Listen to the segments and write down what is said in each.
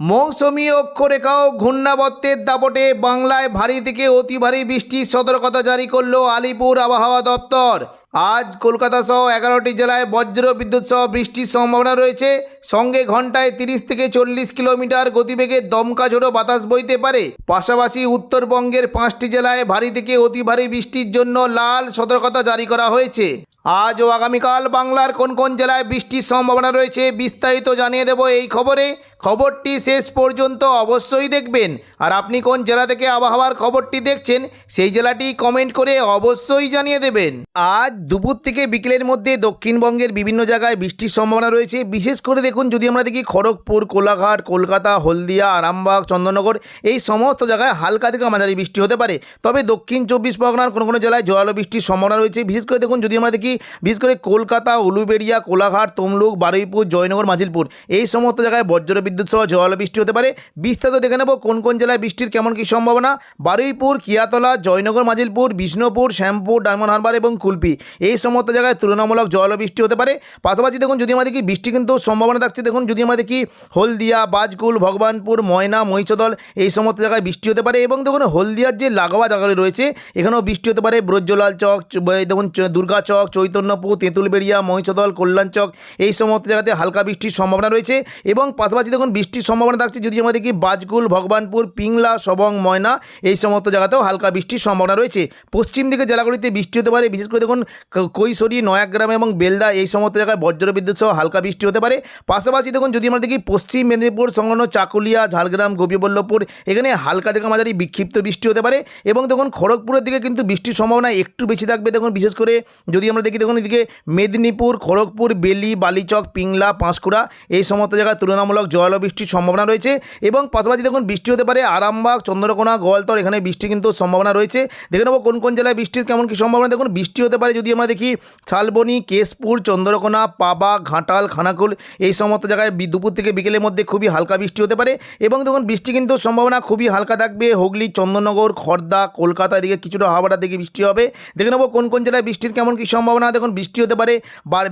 মৌসুমী অক্ষরেখাও ঘূর্ণাবর্তের দাপটে বাংলায় ভারী থেকে অতি ভারী বৃষ্টির সতর্কতা জারি করল আলিপুর আবহাওয়া দপ্তর। আজ কলকাতা সহ এগারোটি জেলায় বজ্র বিদ্যুৎ সহ বৃষ্টির সম্ভাবনা রয়েছে। সঙ্গে ঘন্টায় তিরিশ থেকে চল্লিশ কিলোমিটার গতিবেগে দমকা ঝোড়ো বাতাস বইতে পারে। পাশাপাশি উত্তরবঙ্গের পাঁচটি জেলায় ভারী থেকে অতি ভারী বৃষ্টির জন্য লাল সতর্কতা জারি করা হয়েছে। আজ ও আগামীকাল বাংলার কোন কোন জেলায় বৃষ্টির সম্ভাবনা রয়েছে বিস্তারিত জানিয়ে দেব এই খবরে। খবরটি শেষ পর্যন্ত অবশ্যই দেখবেন। আর আপনি কোন জেলা থেকে আবহাওয়ার খবরটি দেখছেন, সেই জেলাটি কমেন্ট করে অবশ্যই জানিয়ে দেবেন। আজ দুপুর থেকে বিকেলের মধ্যে দক্ষিণবঙ্গের বিভিন্ন জায়গায় বৃষ্টির সম্ভাবনা রয়েছে। বিশেষ করে দেখুন, যদি আমরা দেখি খড়গপুর, কোলাঘাট, কলকাতা, হলদিয়া, আরামবাগ চন্দননগর এই সমস্ত জায়গায় হালকা থেকে মাঝারি বৃষ্টি হতে পারে। তবে দক্ষিণ চব্বিশ পরগনার কোনো কোনো জেলায় জোয়ালো বৃষ্টির সম্ভাবনা রয়েছে। বিশেষ করে দেখুন, যদি আমরা দেখি, বিশেষ করে কলকাতা, উলুবেড়িয়া, কোলাঘাট, তমলুক, বারুইপুর, জয়নগর মাজিলপুর এই সমস্ত জায়গায় বজ্র বিদ্যুৎ সহ জোয়ালো বৃষ্টি হতে পারে। বিস্তারিত দেখে নেব কোন কোন জেলায় বৃষ্টির কেমন কী সম্ভাবনা। বারুইপুর, কিয়াতলা, জয়নগর, মাজিলপুর, বিষ্ণুপুর, শ্যামপুর, ডায়মন্ড হারবার এবং কুলপি। এই সমস্ত জায়গায় তুলনামূলক জল বৃষ্টি হতে পারে। পাশাপাশি দেখুন যদি আমাদের কি বৃষ্টি কিন্তু সম্ভাবনা থাকছে, দেখুন যদি আমাদের দেখি হলদিয়া, বাজকুল, ভগবানপুর, ময়না, মহিষদল এই সমস্ত জায়গায় বৃষ্টি হতে পারে এবং দেখুন হলদিয়ার যে লাগোয়া জায়গাগুলি রয়েছে, এখানেও বৃষ্টি হতে পারে। ব্রজলাল চক দেখুন দুর্গা চক, চৈতন্যপুর, তেঁতুলবেড়িয়া, মহিষদল, কল্যাণ চক এই সমস্ত জায়গাতে হালকা বৃষ্টির সম্ভাবনা রয়েছে এবং পাশাপাশি দেখুন, বৃষ্টির সম্ভাবনা থাকছে। যদি আমরা দেখি বাজকুল ভগবানপুর, পিংলা, সবং, ময়না এই সমস্ত জায়গাতেও হালকা বৃষ্টির সম্ভাবনা রয়েছে। পশ্চিম দিকে জেলাগুলিতে বৃষ্টি হতে পারে, বিশেষ করে দেখুন কৈশোরী, নয়াগ্রাম এবং বেলদা এই সমস্ত জায়গায় বজ্র বিদ্যুৎ সহ হালকা বৃষ্টি হতে পারে। পাশাপাশি দেখুন, যদি আমরা দেখি, পশ্চিম মেদিনীপুর, সংলগ্ন চাকুলিয়া, ঝাড়গ্রাম, গোপীবল্লভপুর, এখানে হালকা থেকে মাঝারি বিক্ষিপ্ত বৃষ্টি হতে পারে এবং দেখুন, খড়গপুরের দিকে কিন্তু বৃষ্টির সম্ভাবনা একটু বেশি থাকবে। দেখুন, বিশেষ করে যদি আমরা দেখি, দেখুন, এদিকে মেদিনীপুর, খড়গপুর, বেলি, বালিচক, পিংলা, পাঁশকুড়া এই সমস্ত জায়গায় তুলনামূলক জল বৃষ্টির সম্ভাবনা রয়েছে এবং পাশাপাশি দেখুন বৃষ্টি হতে পারে আরামবাগ, চন্দ্রকোনা, গোয়ালতর, এখানে বৃষ্টি কিন্তু সম্ভাবনা রয়েছে। দেখে নেব কোন কোন জেলায় বৃষ্টির কেমন কী সম্ভাবনা। দেখুন বৃষ্টি হতে পারে যদি আমরা দেখি শালবনি, কেশপুর, চন্দ্রকোনা, পাবা, ঘাটাল, খানাকুল, এই সমস্ত জায়গায় দুপুর থেকে বিকেলের মধ্যে খুবই হালকা বৃষ্টি হতে পারে এবং দেখুন বৃষ্টি কিন্তু সম্ভাবনা খুবই হালকা থাকবে। হুগলি চন্দননগর খড়দা কলকাতা এদিকে কিছুটা হাওড়া দিকে বৃষ্টি হবে। দেখে নেব কোন কোন জেলায় বৃষ্টির কেমন কী সম্ভাবনা। দেখুন বৃষ্টি হতে পারে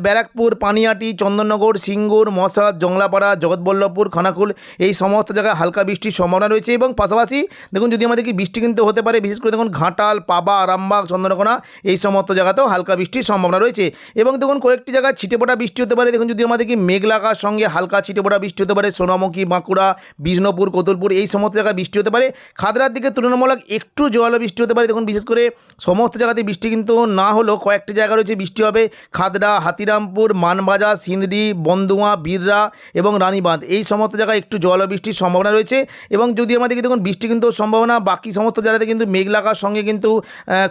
ব্যারাকপুর, পানিয়াটি চন্দননগর সিঙ্গুর, মশাদ, জংলাপাড়া, জগৎবল্লভপুর খানাকুল, এই সমস্ত জায়গায় হালকা বৃষ্টির সম্ভাবনা রয়েছে এবং পাশাপাশি দেখুন যদি আমাদের কি বৃষ্টি কিন্তু হতে পারে, বিশেষ করে দেখুন ঘাটাল, পাবা, আরামবাগ, চন্দ্রকোনা, এই সমস্ত জায়গাতেও হালকা বৃষ্টির সম্ভাবনা রয়েছে। এবং দেখুন কয়েকটি জায়গায় ছিটেপোটা বৃষ্টি হতে পারে, দেখুন যদি আমাদের কি মেঘলাকার সঙ্গে হালকা ছিটেপোটা বৃষ্টি হতে পারে, সোনামুখী, বাঁকুড়া, বিষ্ণুপুর, কতুলপুর, এই সমস্ত জায়গায় বৃষ্টি হতে পারে। খাদরার দিকে তুলনামূলক একটু জল বৃষ্টি হতে পারে, দেখুন বিশেষ করে সমস্ত জায়গাতে বৃষ্টি কিন্তু না হলেও কয়েকটি জায়গা রয়েছে বৃষ্টি হবে। খাদরা, হাতিরামপুর, মানবাজার সিন্দি বন্দুয়া বীররা এবং রানীবাঁধ, এই সমস্ত জায়গায় একটু জল বৃষ্টির সম্ভাবনা রয়েছে এবং যদি আমাদের দেখুন বৃষ্টি কিন্তু সম্ভাবনা, বাকি সমস্ত জায়গাতে কিন্তু মেঘলাকার সঙ্গে কিন্তু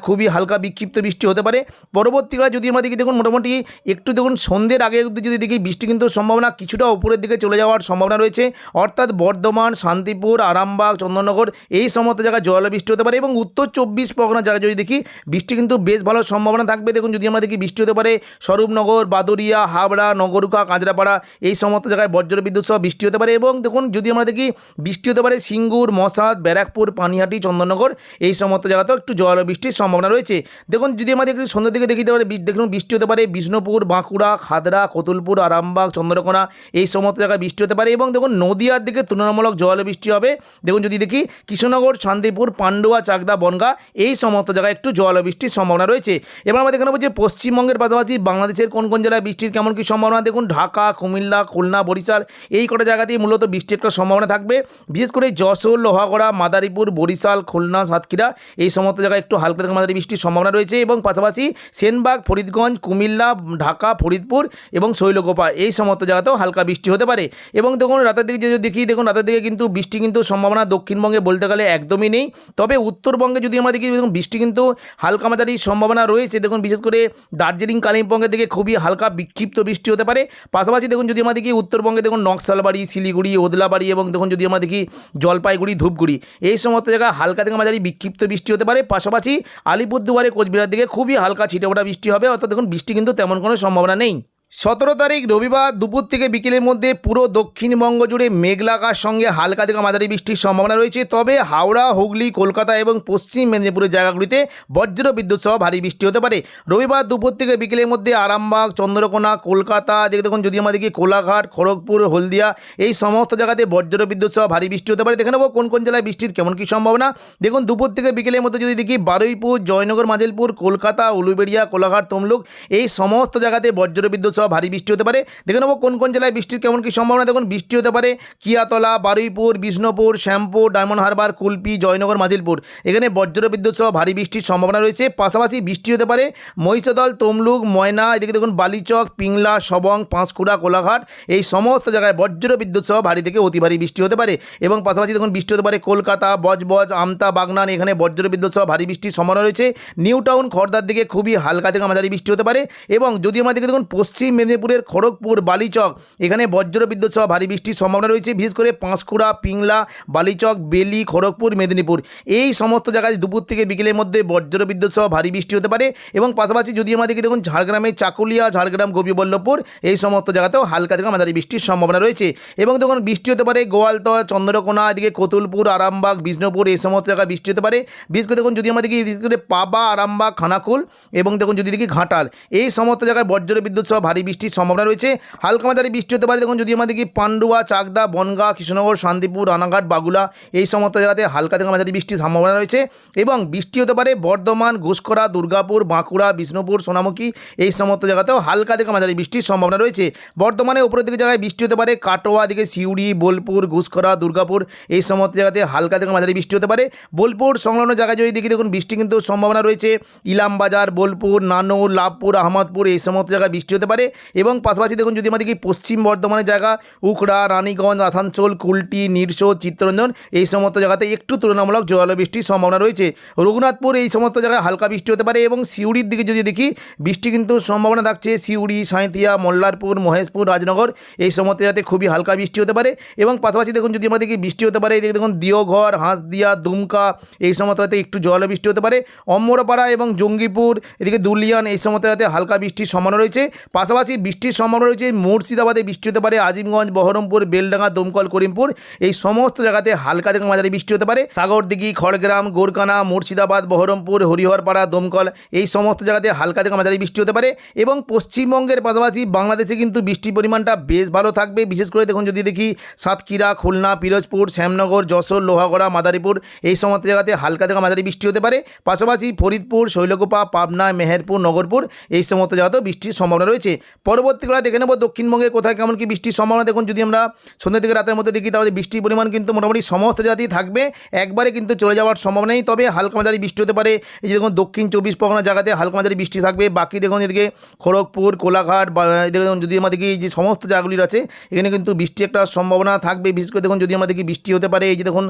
খুবই হালকা বিক্ষিপ্ত বৃষ্টি হতে পারে। পরবর্তীকালে যদি আমরা দেখি, দেখুন মোটামুটি একটু দেখুন সন্ধ্যের আগে যদি দেখি, বৃষ্টি কিন্তু সম্ভাবনা কিছুটা উপরের দিকে চলে যাওয়ার সম্ভাবনা রয়েছে। অর্থাৎ বর্ধমান, শান্তিপুর, আরামবাগ, চন্দননগর এই সমস্ত জায়গায় জল বৃষ্টি হতে পারে এবং উত্তর চব্বিশ পরগনা জায়গায় যদি দেখি, বৃষ্টি কিন্তু বেশ ভালো সম্ভাবনা থাকবে। দেখুন যদি আমরা দেখি, বৃষ্টি হতে পারে স্বরূপনগর বাদুরিয়া হাবড়া, নগরুকা, কাঁচরাপাড়া এই সমস্ত জায়গায় বজ্র বিদ্যুৎ সহ বৃষ্টি হতে পারে এবং দেখুন, যদি আমরা দেখি, বৃষ্টি হতে পারে সিঙ্গুর, মশাদ, ব্যারাকপুর, পানিহাটি, চন্দননগর, এই সমস্ত জায়গাতেও একটু জল বৃষ্টির সম্ভাবনা রয়েছে। দেখুন, যদি আমাদের একটু সন্ধ্যের দিকে দেখিতে পারে দেখুন, বৃষ্টি হতে পারে বিষ্ণুপুর, বাঁকুড়া, খাদরা, কতুলপুর, আরামবাগ, চন্দ্রকোনা, এই সমস্ত জায়গায় বৃষ্টি হতে পারে এবং দেখুন, নদিয়ার দিকে তুলনামূলক জল বৃষ্টি হবে। দেখুন, যদি দেখি, কৃষ্ণনগর, শান্তিপুর, পান্ডুয়া, চাকদা, বনগা, এই সমস্ত জায়গায় একটু জল বৃষ্টির সম্ভাবনা রয়েছে। এবার আমরা দেখে নেব যে পশ্চিমবঙ্গের পাশাপাশি বাংলাদেশের কোন কোন জেলায় বৃষ্টির কেমন কী সম্ভাবনা। দেখুন, ঢাকা, কুমিল্লা, খুলনা, বরিশাল, এই কটা জায়গাতেই মূলত বৃষ্টির একটা সম্ভাবনা থাকবে। বিশেষ করে যশোর, লোহাগড়া, মাদারীপুর, বরিশাল, খুলনা, সাতক্ষীরা এই সমস্ত জায়গায় একটু হালকা থেকে মাদারি বৃষ্টির সম্ভাবনা রয়েছে এবং পাশাপাশি সেনবাগ, ফরিদগঞ্জ, কুমিল্লা, ঢাকা, ফরিদপুর এবং শৈলকোপা এই সমস্ত জায়গাতেও হালকা বৃষ্টি হতে পারে। এবং দেখুন রাতের দিকে যদি দেখি, দেখুন রাতের দিকে কিন্তু বৃষ্টি কিন্তু সম্ভাবনা দক্ষিণবঙ্গে বলতে গেলে একদমই নেই। তবে উত্তরবঙ্গে যদি আমরা দেখি, দেখুন বৃষ্টি কিন্তু হালকা মাঝারি সম্ভাবনা রয়েছে। দেখুন বিশেষ করে দার্জিলিং, কালিম্পংয়ের দিকে খুবই হালকা বিক্ষিপ্ত বৃষ্টি হতে পারে। পাশাপাশি দেখুন যদি আমরা দেখি, উত্তরবঙ্গে দেখুন নকশালবাড়ি শিলিগুড়ি, ওদলাবাড়ি এবং দেখুন যদি আমরা দেখি জলপাইগুড়ি, ধূপগুড়ি, এই সমস্ত জায়গায় হালকা থেকে মাঝারি বিক্ষিপ্ত বৃষ্টি হতে পারে। পাশাপাশি আলিপুরদুয়ারে কোচবিহার দিকে খুবই হালকা ছিটেফোঁটা বৃষ্টি হবে। অর্থাৎ দেখুন বৃষ্টি কিন্তু তেমন কোনো সম্ভাবনা নেই। সতেরো তারিখ রবিবার দুপুর থেকে বিকেলের মধ্যে পুরো দক্ষিণবঙ্গ জুড়ে মেঘলাকার সঙ্গে হালকা থেকে মাঝারি বৃষ্টির সম্ভাবনা রয়েছে। তবে হাওড়া, হুগলি, কলকাতা এবং পশ্চিম মেদিনীপুরের জায়গাগুলিতে বজ্র বিদ্যুৎ সহ ভারী বৃষ্টি হতে পারে। রবিবার দুপুর থেকে বিকেলের মধ্যে আরামবাগ, চন্দ্রকোনা, কলকাতা দেখে দেখুন যদি আমাদেরকে কোলাঘাট, খড়গপুর, হলদিয়া এই সমস্ত জায়গাতে বজ্র বিদ্যুৎ সহ ভারী বৃষ্টি হতে পারে। দেখে নেব কোন কোন জেলায় বৃষ্টির কেমন কী সম্ভাবনা। দেখুন দুপুর থেকে বিকেলের মধ্যে যদি দেখি বারুইপুর, জয়নগর, মাজিলপুর, কলকাতা, উলুবেড়িয়া, কোলাঘাট, তমলুক এই সমস্ত জায়গাতে বজ্র বিদ্যুৎ সহ ভারী বৃষ্টি হতে পারে। দেখে নেব কোন কোন জেলায় বৃষ্টির কেমন কী সম্ভাবনা। দেখুন, বৃষ্টি হতে পারে কিয়াতলা, বারুইপুর, বিষ্ণুপুর, শ্যামপুর, ডায়মন্ড হারবার, কুলপি, জয়নগর, মাজিলপুর। এখানে বজ্র বিদ্যুৎ সহ ভারী বৃষ্টির সম্ভাবনা রয়েছে। পাশাপাশি বৃষ্টি হতে পারে মহিষদল, তমলুক, ময়না, এদিকে দেখুন বালিচক, পিংলা, সবং, পাঁশকুড়া, কোলাঘাট। এই সমস্ত জায়গায় বজ্র বিদ্যুৎ সহ ভারী থেকে অতি ভারী বৃষ্টি হতে পারে। এবং পাশাপাশি দেখুন বৃষ্টি হতে পারে কলকাতা, বজবজ, আমতা, বাগনান। এখানে বজ্র বিদ্যুৎ সহ ভারী বৃষ্টির সম্ভাবনা রয়েছে। নিউ টাউন খড়দার দিকে খুবই হালকা থেকে মাঝারি বৃষ্টি হতে পারে। এবং যদি আমাদের দেখুন পশ্চিম মেদিনীপুরের খড়গপুর, বালিচক। এখানে বজ্র বিদ্যুৎ সহ ভারী বৃষ্টির সম্ভাবনা রয়েছে, বিশেষ করে পাঁশকুড়া, পিংলা, বালিচক, বেলি, খড়গপুর, মেদিনীপুর। এই সমস্ত জায়গায় দুপুর থেকে বিকেলের মধ্যে বজ্র বিদ্যুৎ সহ ভারী বৃষ্টি হতে পারে এবং পাশাপাশি যদি আমাদেরকে দেখুন ঝাড়গ্রামের চাকুলিয়া, ঝাড়গ্রাম গোপীবল্লভপুর এই সমস্ত জায়গাতেও হালকা থেকে মাঝারি বৃষ্টির সম্ভাবনা রয়েছে। এবং দেখুন, বৃষ্টি হতে পারে গোয়ালতর, চন্দ্রকোনা, এদিকে কতুলপুর, আরামবাগ, বিষ্ণুপুর, এই সমস্ত জায়গায় বৃষ্টি হতে পারে। বিশেষ করে দেখুন, যদি আমাদেরকে পাবা, আরামবাগ, খানাকুল এবং দেখুন, যদি দেখি, ঘাটাল, এই সমস্ত জায়গায় বজ্র বিদ্যুৎ সহ ভারী বৃষ্টির সম্ভাবনা রয়েছে। হালকা মাঝারি বৃষ্টি হতে পারে। দেখুন, যদি আমাদেরকে পান্ডুয়া, চাকদা, বনগাঁ, কৃষ্ণনগর, শান্তিপুর, রানাঘাট, বাগুলা এই সমস্ত জায়গাতে হালকা থেকে মাঝারি বৃষ্টির সম্ভাবনা রয়েছে এবং বৃষ্টি হতে পারে বর্ধমান ঘুষকরা দুর্গাপুর, বাঁকুড়া, বিষ্ণুপুর, সোনামুখী এই সমস্ত জায়গাতেও হালকা থেকে মাঝারি বৃষ্টির সম্ভাবনা রয়েছে। বর্তমানে উপরের দিকে জায়গায় বৃষ্টি হতে পারে। কাটোয়া দিকে সিউড়ি, বোলপুর ঘুষকরা দুর্গাপুর এই সমস্ত জায়গাতে হালকা থেকে মাঝারি বৃষ্টি হতে পারে। বোলপুর সংলগ্ন জায়গায় যদি দেখি, দেখুন, বৃষ্টি কিন্তু সম্ভাবনা রয়েছে। ইলামবাজার, বোলপুর, নানুর, লাভপুর, আহমদপুর এই সমস্ত জায়গায় বৃষ্টি হতে পারে। এবং পাশাপাশি দেখুন যদি আমাদের কি পশ্চিম বর্ধমানের জায়গা, উকড়া, রানীগঞ্জ, আসানসোল, কুলটি, নিরসো, চিত্তরঞ্জন এই সমস্ত জায়গাতে একটু তুলনামূলক জল বৃষ্টির সম্ভাবনা রয়েছে। রঘুনাথপুর এই সমস্ত জায়গায় হালকা বৃষ্টি হতে পারে এবং সিউড়ির দিকে যদি দেখি, বৃষ্টি কিন্তু সম্ভাবনা থাকছে সিউড়ি, সাঁইথিয়া, মল্লারপুর, মহেশপুর, রাজনগর এই সমস্ত জায়গাতে খুবই হালকা বৃষ্টি হতে পারে এবং পাশাপাশি দেখুন যদি আমাদের কি বৃষ্টি হতে পারে, এদিকে দেখুন দিওঘর, হাঁসদিয়া, দুমকা এই সমস্ত জায়গাতে একটু জল বৃষ্টি হতে পারে। অম্বরপাড়া এবং জঙ্গিপুর, এদিকে দুলিয়ান এই সমস্ত জায়গাতে হালকা বৃষ্টির সম্ভাবনা রয়েছে। পাশাপাশি বৃষ্টির সম্ভাবনা রয়েছে মুর্শিদাবাদে। বৃষ্টি হতে পারে আজিমগঞ্জ, বহরমপুর, বেলডাঙ্গা, দমকল, করিমপুর। এই সমস্ত জায়গাতে হালকা থেকে মাঝারি বৃষ্টি হতে পারে। সাগরদিঘি, খড়গ্রাম, গোরকানা, মুর্শিদাবাদ, বহরমপুর, হরিহরপাড়া, দমকল এই সমস্ত জায়গাতে হালকা থেকে মাঝারি বৃষ্টি হতে পারে এবং পশ্চিমবঙ্গের পাশাপাশি বাংলাদেশে কিন্তু বৃষ্টির পরিমাণটা বেশ ভালো থাকবে। বিশেষ করে দেখুন যদি দেখি সাতক্ষীরা, খুলনা, পিরোজপুর, শ্যামনগর, যশোর, লোহাগড়া, মাদারীপুর এই সমস্ত জায়গাতে হালকা থেকে মাঝারি বৃষ্টি হতে পারে। পাশাপাশি ফরিদপুর, শৈলকুপা, পাবনা, মেহেরপুর, নগরপুর এই সমস্ত জায়গাতেও বৃষ্টির সম্ভাবনা রয়েছে। পরবর্তীকালে দেখে নেব দক্ষিণবঙ্গে কোথায় কেমন কি বৃষ্টির সম্ভাবনা। দেখুন, যদি আমরা সন্ধ্যা থেকে রাতের মধ্যে দেখি, তাহলে বৃষ্টির পরিমাণ কিন্তু মোটামুটি সমস্ত জায়গাতেই থাকবে। একবারে কিন্তু চলে যাওয়ার সম্ভাবনা নেই, তবে হালকা মাঝারি বৃষ্টি হতে পারে। এই যে দেখুন, দক্ষিণ চব্বিশ পরগনা জায়গাতে হালকা মাঝারি বৃষ্টি থাকবে। বাকি দেখুন, এদিকে খড়গপুর, কোলাঘাট, বা দেখুন, যদি আমাদের কি যে সমস্ত জায়গাগুলি আছে এখানে কিন্তু বৃষ্টি একটা সম্ভাবনা থাকবে। বিশেষ করে দেখুন, যদি আমাদের কি বৃষ্টি হতে পারে, এই যে দেখুন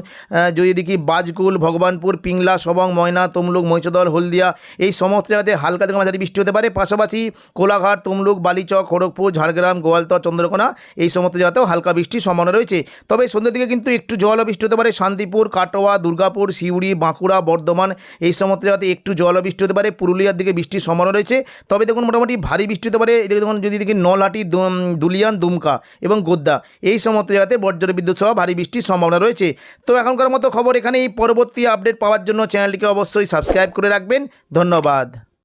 যদি দেখি, বাজকুল, ভগবানপুর, পিংলা, সবং, ময়না, তমলুক, মহিষদল, হলদিয়া, এই সমস্ত জায়গাতে হালকা থেকে মাঝারি বৃষ্টি হতে পারে। পাশাপাশি কোলাঘাট, তমলুক বালিচক, খড়গপুর, ঝাড়গ্রাম, গোয়ালতর, চন্দ্রকোনা এই সমস্ত জায়গাতেও হালকা বৃষ্টির সম্ভাবনা রয়েছে। তবে সন্ধ্যের দিকে কিন্তু একটু জল বৃষ্টি হতে পারে। শান্তিপুর, কাটোয়া, দুর্গাপুর, সিউড়ি, বাঁকুড়া, বর্ধমান এই সমস্ত জায়গাতে একটু জল বৃষ্টি হতে পারে। পুরুলিয়ার দিকে বৃষ্টির সম্ভাবনা রয়েছে। তবে দেখুন, মোটামুটি ভারী বৃষ্টি হতে পারে। এদিকে দেখুন, যদি দেখি নলহাটি দুলিয়ান, দুমকা এবং গোদ্দা এই সমস্ত জায়গাতে বজ্র বিদ্যুৎ সহ ভারী বৃষ্টির সম্ভাবনা রয়েছে। তো এখনকার মতো খবর এখানেই। পরবর্তী আপডেট পাওয়ার জন্য চ্যানেলটিকে অবশ্যই সাবস্ক্রাইব করে রাখবেন। ধন্যবাদ।